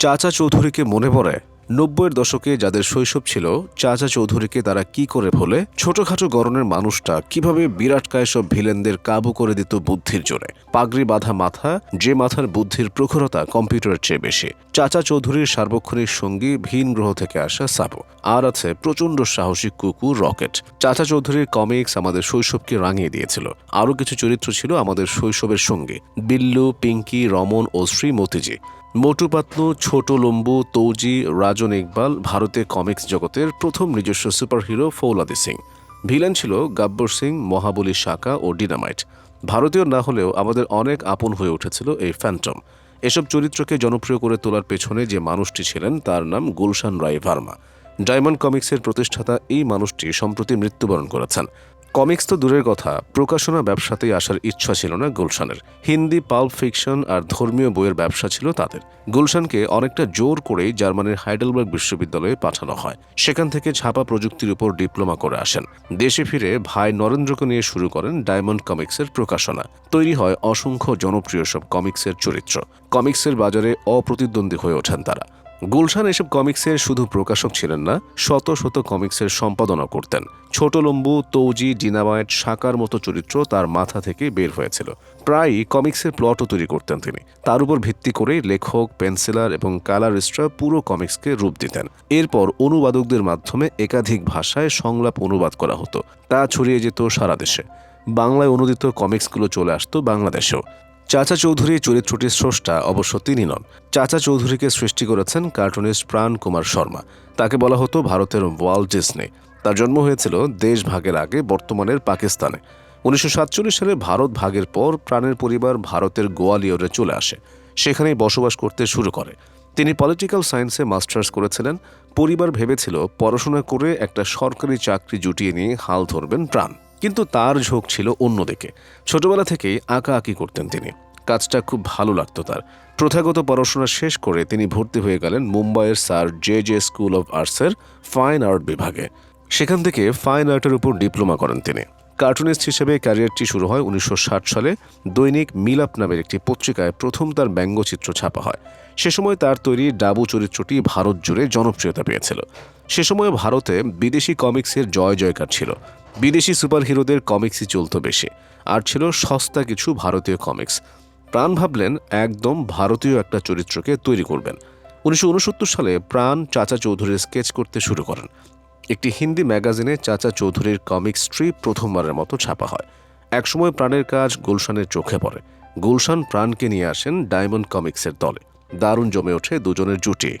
চাচা চৌধুরীকে মনে পড়ে? নব্বইয়ের দশকে যাদের শৈশব ছিল, চাচা চৌধুরীকে তারা কি করে ভোলে? ছোটখাটো গরনের মানুষটা কীভাবে বিরাটকায় সব ভিলেনদের কাবু করে দিত বুদ্ধির জোরে? পাগড়ি বাঁধা মাথা, যে মাথার বুদ্ধির প্রখরতা কম্পিউটারের চেয়ে বেশি। চাচা চৌধুরীর সার্বক্ষণিক সঙ্গী ভিন গ্রহ থেকে আসা সাবু। আর আছে প্রচণ্ড সাহসী কুকুর রকেট। চাচা চৌধুরীর কমিক্স আমাদের শৈশবকে রাঙিয়ে দিয়েছিল। আরও কিছু চরিত্র ছিল আমাদের শৈশবের সঙ্গে। বিল্লু, পিঙ্কি, রমন ও শ্রীমতিজি। মোটু ছোট লম্বু, তৌজি, রাজন ইকবাল, ভারতে কমিক্স জগতের প্রথম নিজস্ব সুপারহিরো ফৌলাদি সিং। ভিলেন ছিল গাব্বর সিং, মহাবলী শাকা ও ডিনামাইট। ভারতীয় না হলেও আমাদের অনেক আপন হয়ে উঠেছিল এই ফ্যান্টম। এসব চরিত্রকে জনপ্রিয় করে তোলার পেছনে যে মানুষটি ছিলেন তার নাম গুলশান রায় ভার্মা। ডায়মন্ড কমিক্সের প্রতিষ্ঠাতা এই মানুষটি সম্প্রতি মৃত্যুবরণ করেছেন। কমিক্স তো দূরের কথা। প্রকাশনা ব্যবসাতেই আসার ইচ্ছা ছিল না গুলশানের। হিন্দি পাল্প ফিকশন আর ধর্মীয় বইয়ের ব্যবসা ছিল তাদের। গুলশানকে অনেকটা জোর করেই জার্মানির হাইডেলবার্গ বিশ্ববিদ্যালয়ে পাঠানো হয়। সেখান থেকে ছাপা প্রযুক্তির উপর ডিপ্লোমা করে আসেন। দেশে ফিরে ভাই নরেন্দ্রকে নিয়ে শুরু করেন ডায়মন্ড কমিক্সের প্রকাশনা। তৈরি হয় অসংখ্য জনপ্রিয় সব কমিক্সের চরিত্র। কমিক্সের বাজারে অপ্রতিদ্বন্দ্বী হয়ে ওঠেন তারা। গুলশান এসব কমিক্সের শুধু প্রকাশক ছিলেন না, শত শত কমিক্সের সম্পাদনা করতেন। ছোট লম্বু, তৌজি, ডিনামাইট, শাকার মতো চরিত্র তার মাথা থেকে বের হয়েছিল। প্রায়ই কমিক্সের প্লটও তৈরি করতেন তিনি। তার উপর ভিত্তি করে লেখক, পেন্সিলার এবং কালারিস্টরা পুরো কমিক্সকে রূপ দিতেন। এরপর অনুবাদকদের মাধ্যমে একাধিক ভাষায় সংলাপ অনুবাদ করা হতো। তা ছড়িয়ে যেত সারা দেশে। বাংলায় অনুদিত কমিক্সগুলো চলে আসতো বাংলাদেশেও। চাচা চৌধুরী চরিত্রটির স্রষ্টা অবশ্য তিনি নন। চাচা চৌধুরীকে সৃষ্টি করেছেন কার্টুনিস্ট প্রাণ কুমার শর্মা। তাকে বলা হতো ভারতের ওয়ার্ল্ড ডিসনে তার জন্ম হয়েছিল দেশ ভাগের আগে, বর্তমানের পাকিস্তানে। উনিশশো সাতচল্লিশ সালে ভারত ভাগের পর প্রাণের পরিবার ভারতের গোয়ালিয়রে চলে আসে। সেখানেই বসবাস করতে শুরু করে। তিনি পলিটিক্যাল সায়েন্সে মাস্টার্স করেছিলেন। পরিবার ভেবেছিল পড়াশোনা করে একটা সরকারি চাকরি জুটিয়ে নিয়ে হাল ধরবেন প্রাণ। কিন্তু তার ঝোঁক ছিল অন্যদিকে। ছোটবেলা থেকেই আঁকা আঁকি করতেন তিনি। কাজটা খুব ভালো লাগতো তার। প্রথাগত পড়াশোনা শেষ করে তিনি ভর্তি হয়ে গেলেন মুম্বাইয়ের Sir J J School of আর্টসের ফাইন আর্ট বিভাগে। সেখান থেকে ফাইন আর্টের উপর ডিপ্লোমা করেন তিনি। কার্টুনিস্ট হিসেবে ক্যারিয়ারটি শুরু হয় উনিশশো ষাট সালে। দৈনিক মিলাপ নামের একটি পত্রিকায় প্রথম তার ব্যঙ্গচিত্র ছাপা হয়। সে সময় তার তৈরি ডাবু চরিত্রটি ভারত জুড়ে জনপ্রিয়তা পেয়েছিল। সে সময় ভারতে বিদেশি কমিক্সের জয় জয়কার ছিল। বিদেশি সুপারহিরোদের কমিক্সই চলত বেশি, আর ছিল সস্তা কিছু ভারতীয় কমিক্স। প্রাণ ভাবলেন একদম ভারতীয় একটা চরিত্রকে তৈরি করবেন। উনিশশো উনসত্তর সালে প্রাণ চাচা চৌধুরীর স্কেচ করতে শুরু করেন। একটি হিন্দি ম্যাগাজিনে চাচা চৌধুরীর কমিক স্ট্রিপ প্রথমবারের মতো ছাপা হয়। একসময় প্রাণের কাজ গুলশানের চোখে পড়ে। গুলশান প্রাণকে নিয়ে আসেন ডায়মন্ড কমিক্সের দলে। দারুণ জমে ওঠে দুজনের জুটি।